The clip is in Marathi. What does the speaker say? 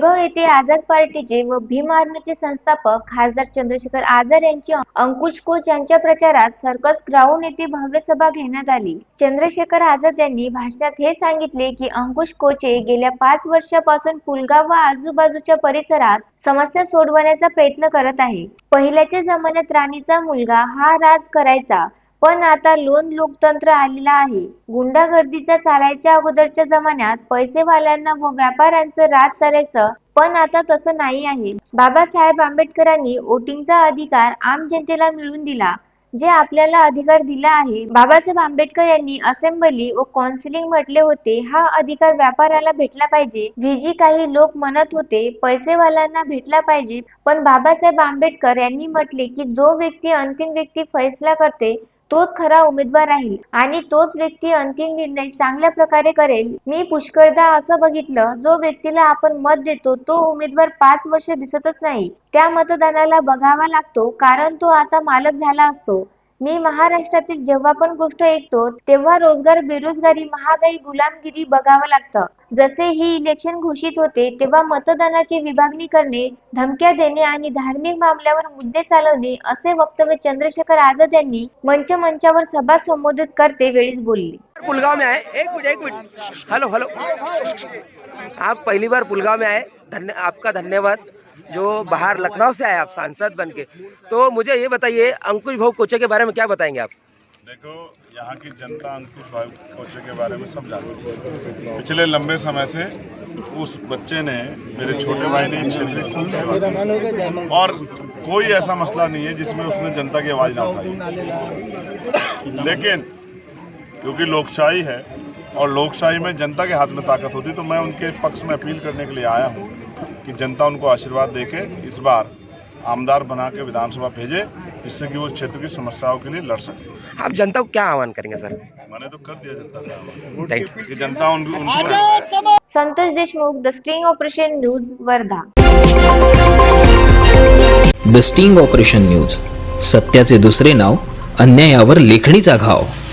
बेळगाव येथे आझाद पार्टीचे व भीम आर्मीचे संस्थापक खासदार चंद्रशेखर आझाद यांची अंकुश कोच यांच्या प्रचारात सर्कस ग्राउंड येथे भव्य सभा घेण्यात आली. चंद्रशेखर आझाद यांनी भाषणात हे सांगितले की अंकुश कोचे गेल्या पाच वर्षापासून पुलगाव व आजूबाजूच्या परिसरात समस्या सोडवण्याचा प्रयत्न करत आहे. पहिल्याच्या जमान्यात राणीचा मुलगा हा राज करायचा पण आता लोन लोकतंत्र आलेला आहे. गुंडागर्दीचा चालायच्या अगोदरच्या जमान्यात पैसेवाल्यांना व व्यापाऱ्यांचं राज चालायचं पण आता तसं नाही आहे. बाबासाहेब आंबेडकरांनी वोटिंगचा अधिकार आम जनतेला मिळवून दिला जे आपल्याला अधिकार दिला आहे. बाबासाहेब आंबेडकर यांनी असेंब्ली व काउन्सिलिंग म्हटले होते हा अधिकार व्यापाऱ्याला भेटला पाहिजे. विजी काही लोक म्हणत होते पैसेवाल्यांना भेटला पाहिजे पण बाबासाहेब आंबेडकर यांनी म्हटले की जो व्यक्ती अंतिम व्यक्ती फैसला करते तोच खरा उमेदवार राहील आणि तोच व्यक्ती अंतिम निर्णय चांगल्या प्रकारे करेल. मी पुष्कळदा असं बघितलं जो व्यक्तीला आपण मत देतो तो उमेदवार पाच वर्ष दिसतच नाही. त्या मतदानाला बघावा लागतो कारण तो आता मालक झाला असतो. मी महाराष्ट्रातील जेव्हा पण गोष्ट ऐकतो तेव्हा रोजगार बेरोजगारी महागाई गुलामगिरी बघावं लागतं. जसे ही इलेक्शन घोषित होते तेव्हा मतदानाची विभागणी करणे धमक्या देणे आणि धार्मिक मामल्यावर मुद्दे चालवणे असे वक्तव्य चंद्रशेखर आझाद यांनी मंच मंचावर सभा संबोधित करते वेळीच बोलले. पुलगाव में आए? एक मिनट एक मिनट. हेलो हेलो आप पहली बार पुलगाव में आए. धन्य आपका धन्यवाद. जो बाहर लखनऊ से आए आप, सांसद बन के। तो मुझे ये बताइए, अंकुश भाऊ कोचे के बारे में क्या बताएँगे आप? देखो, यहाँ की जनता अंकुश भाई कोचे के बारे में सब जानती है। पिछले लंबे समय से उस बच्चे ने, मेरे छोटे भाई ने क्षेत्र खूब सेवा और कोई ऐसा मसला नहीं है जिसमें उसने जनता की आवाज़ ना उठाई लेकिन, क्योंकि लोकशाही है, और लोकशाही में जनता के हाथ में ताकत होती तो मैं उनके पक्ष में अपील करने के लिए आया हूँ। कि जनता उनको आशीर्वाद देके इस बार आमदार बना के विधानसभा भेजे जिससे कि वो क्षेत्र की समस्याओं के लिए लड़ सके। आप जनता को क्या आह्वान करेंगे सर? मैंने तो कर दिया जनता से आह्वान। थैंक यू कि जनता उन, उनको Santosh Deshmukh the string operation news Wardha. The sting operation news सत्याचे दुसरे नाव अन्यायावर लेखणीचा घाव।